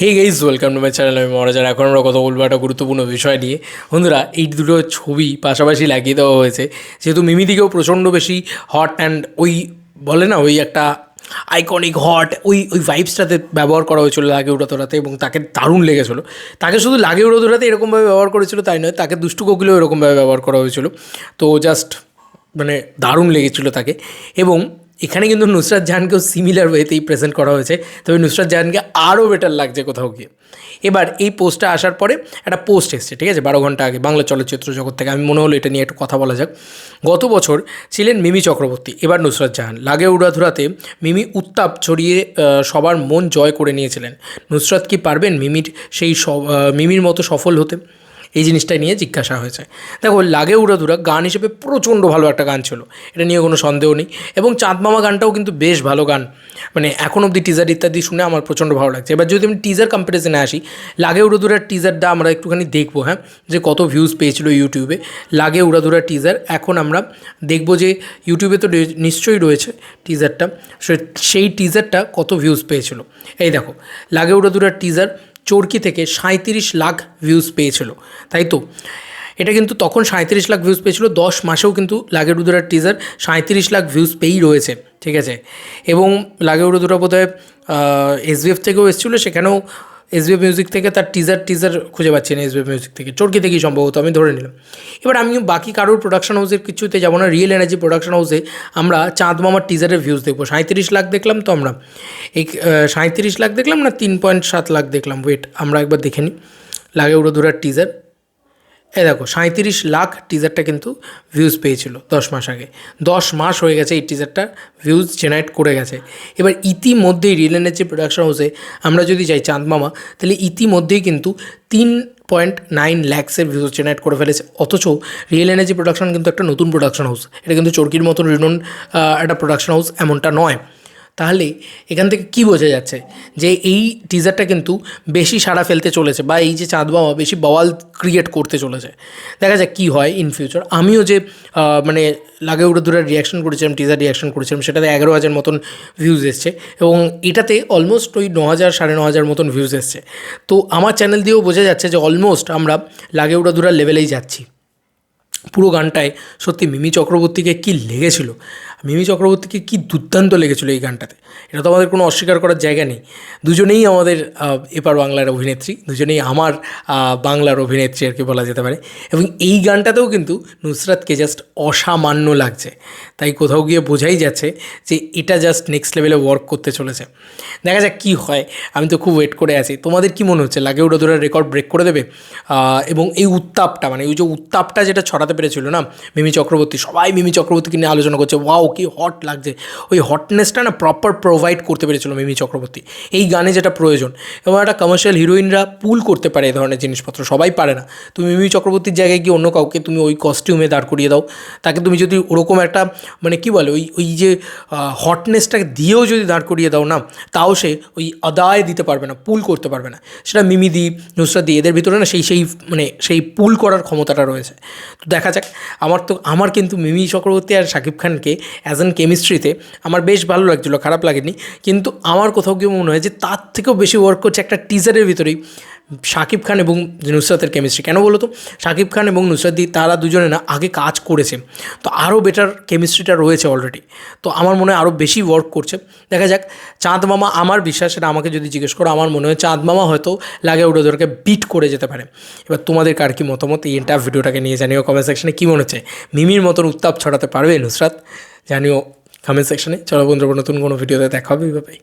Hey guys welcome to my channel আমি মহারাজার এখন আমরা কথা বলব একটা গুরুত্বপূর্ণ বিষয় নিয়ে। বন্ধুরা, এই দুটো ছবি পাশাপাশি লাগিয়ে দেওয়া হয়েছে। যেহেতু মিমি দিকেও প্রচণ্ড বেশি হট অ্যান্ড ওই বলে না, ওই একটা আইকনিক হট ওই ওই ভাইবসটাতে ব্যবহার করা হয়েছিল লাগে উড়া তোরাতে এবং তাকে দারুণ লেগেছিলো। তাকে শুধু লাগে উড়া তোরাতে এরকমভাবে ব্যবহার করেছিল তাই নয়, তাকে দুষ্টু কোকিলেও এরকমভাবে ব্যবহার করা হয়েছিল। তো জাস্ট মানে দারুণ লেগেছিলো তাকে। এবং এখানে কিন্তু নুসরাত জাহানকেও সিমিলার ওয়েতেই প্রেজেন্ট করা হয়েছে। তবে নুসরাত জাহানকে আরও বেটার লাগছে কোথাও গিয়ে। এবার এই পোস্টটা আসার পরে একটা পোস্ট এসছে, ঠিক আছে? বারো ঘণ্টা আগে বাংলা চলচ্চিত্র জগৎ থেকে। আমি মনে হলো এটা নিয়ে একটু কথা বলা যাক। গত বছর ছিলেন মিমি চক্রবর্তী, এবার নুসরাত জাহান। লাগে উড়াধুরাতে মিমি উত্তাপ ছড়িয়ে সবার মন জয় করে নিয়েছিলেন। নুসরাত কি পারবেন মিমির সেই মিমির মতো সফল হতে? এই জিনিসটা নিয়ে জিজ্ঞাসা হয়েছে। দেখো, লাগে উড়াধুরা, গান হিসেবে প্রচণ্ড ভালো একটা গান ছিল। এটা নিয়ে কোনো সন্দেহ নেই। এবং চাঁদ মামা গানটাও কিন্তু বেশ ভালো গান। মানে এখন অবধি টিজার ইত্যাদি শুনে আমার প্রচণ্ড ভালো লাগছে। এবার যদি আমি টিজার কম্পারিজনে আসি, লাগে উড়াধুরার টিজারটা আমরা একটুখানি দেখব হ্যাঁ? যে কত ভিউজ পেয়েছিল ইউটিউবে লাগে উড়াধুরার টিজার এখন আমরা দেখব যে ইউটিউবে তো নিশ্চয়ই রয়েছে টিজারটা সেই টিজারটা কত ভিউজ পেয়েছিল। এই দেখো, লাগে উড়াধুরার টিজার চরকি থেকে সাঁত্রিশ লাখ ভিউজ পেয়েছিল, তাই তো? এটা কিন্তু তখন সাঁত্রিশ লাখ ভিউজ পেয়েছিল, দশ মাসেও কিন্তু লাগে উদুরার টিজার সাঁত্রিশ লাখ ভিউজ পেয়েই রয়েছে, ঠিক আছে? এবং লাগে উড়ুদুরা বোধহয় এসবিএফ থেকেও এসেছিল, সেখানেও এসবিএফ মিউজিক থেকে তার টিজার টিজার খুঁজে পাচ্ছি না এসবিএফ মিউজিক থেকে। চোরকি থেকেই সম্ভবত, আমি ধরে নিলাম। এবার আমিও বাকি কারোর প্রোডাকশন হাউসের কিছুতে যাব না রিয়েল এনার্জি প্রোডাকশন হাউসে আমরা চাঁদ মামার টিজারের ভিউজ দেখব। সাঁত্রিশ লাখ দেখলাম তো আমরা। এই সাঁত্রিশ লাখ দেখলাম না, তিন পয়েন্ট সাত লাখ দেখলাম? ওয়েট আমরা একবার দেখে নিই। লাগে উড়ো ধরার টিজার এই দেখো সাঁত্রিশ লাখ টিজারটা কিন্তু ভিউজ পেয়েছিল দশ মাস আগে। দশ মাস হয়ে গেছে এই টিজারটা ভিউজ জেনারেট করে গেছে। এবার ইতিমধ্যেই রিয়েল এনার্জি প্রোডাকশন হাউসে আমরা যদি যাই চাঁদ মামা, তাহলে ইতিমধ্যেই কিন্তু তিন পয়েন্ট নাইন ল্যাক্সের ভিউজ জেনারেট করে ফেলেছে। অথচ রিয়েল এনার্জি প্রোডাকশন কিন্তু একটা নতুন প্রোডাকশন হাউস এটা কিন্তু চরকির মতন রিনোন একটা প্রোডাকশন হাউস এমনটা নয়। তাহলে এখান থেকে কি বোঝা যাচ্ছে? যে এই টিজারটা কিন্তু বেশি সাড়া ফেলতে চলেছে বা এই যে চাঁদ বাবা বেশি বওয়াল ক্রিয়েট করতে চলেছে। দেখা যাক কী হয় ইন ফিউচার আমিও যে মানে লাগে উড়ে দূরে রিয়াকশন করেছিলাম টিজার রিয়াকশন করেছিলাম, সেটাতে এগারো হাজার মতন ভিউজ এসছে এবং এটাতে অলমোস্ট ওই ন হাজার, সাড়ে ন হাজার মতন ভিউজ এসছে। তো আমার চ্যানেল দিয়েও বোঝা যাচ্ছে যে অলমোস্ট আমরা লাগে উড়া দূরার লেভেলেই যাচ্ছি। পুরো গানটায় সত্যি মিমি চক্রবর্তীকে কি লেগেছিল? মিমি চক্রবর্তীকে কি দুর্দান্ত লেগেছিল এই গানটাতে? এটা তো আমাদের কোনো অস্বীকার করার জায়গা নেই। দুজনেই আমাদের এপার বাংলার অভিনেত্রী, দুজনেই আমার বাংলার অভিনেত্রী আর কি বলা যেতে পারে। এবং এই গানটাতেও কিন্তু নুসরাতকে জাস্ট অসামান্য লাগছে। তাই কোথাও গিয়ে বোঝাই যাচ্ছে যে এটা জাস্ট নেক্সট লেভেলে ওয়ার্ক করতে চলেছে। দেখা যাক কী হয়। আমি তো খুব ওয়েট করে আছি। তোমাদের কি মনে হচ্ছে? লাগে ওটা ধরে রেকর্ড ব্রেক করে দেবে? এবং এই উত্তাপটা মানে ওই যে উত্তাপটা যেটা ছড়াতে পেরেছিল, না? মিমি চক্রবর্তী, সবাই মিমি চক্রবর্তীকে নিয়ে আলোচনা করছে। ওয়াও, কি হট লাগছে। ওই হটনেসটা না প্রপার প্রোভাইড করতে পেরেছিল মিমি চক্রবর্তী। এই গানে যেটা প্রয়োজন, এবং একটা কমার্শিয়াল হিরোইনরা পুল করতে পারে এই ধরনের জিনিসপত্র, সবাই পারে না। তুমি মিমি চক্রবর্তীর জায়গায় গিয়ে অন্য কাউকে তুমি ওই কস্টিউমে দাঁড় করিয়ে দাও। তাকে তুমি যদি ওরকম একটা মানে কি বলে, ওই ওই যে হটনেসটাকে দিয়েও যদি দাঁড় করিয়ে দাও, না? তাও সে ওই আদায় দিতে পারবে না পুল করতে পারবে না। সেটা মিমি দি, নুসরাত দি, এদের ভিতরে না সেই সেই মানে সেই পুল করার ক্ষমতাটা রয়েছে। তো দেখা যাক। আমার তো আমার কিন্তু মিমি চক্রবর্তী আর শাকিব খানকে অ্যাজ অ্যান কেমিস্ট্রিতে আমার বেশ ভালো লাগছিল, খারাপ লাগেনি। কিন্তু আমার কোথাও গিয়ে মনে হয় যে তার থেকেও বেশি ওয়ার্ক করছে একটা টিজারের ভিতরেই। শাকিব খান এবং নুসরাতের কেমিস্ট্রি কেন বলো তো? শাকিব খান এবং নুসরাত দি তারা দুজনে না আগে কাজ করেছে। তো আরও বেটার কেমিস্ট্রিটা রয়েছে অলরেডি তো আমার মনে হয় আরও বেশি ওয়ার্ক করছে। দেখা যাক, চাঁদ মামা আমার বিশ্বাস, সেটা আমাকে যদি জিজ্ঞেস করো, আমার মনে হয় চাঁদ মামা হয়তো লাগে উড়োদরকে বিট করে যেতে পারে। এবার তোমাদের কার কি মতামত? এই এন্টার ভিডিওটাকে নিয়ে জানিও কমেন্ট সেকশনে কী মনে হচ্ছে? মিমির মতন উত্তাপ ছড়াতে পারবে নুসরাত? জানিও কমেন্ট সেকশনে চলো বন্ধুরা, নতুন কোনো ভিডিওতে দেখা হবে ভাই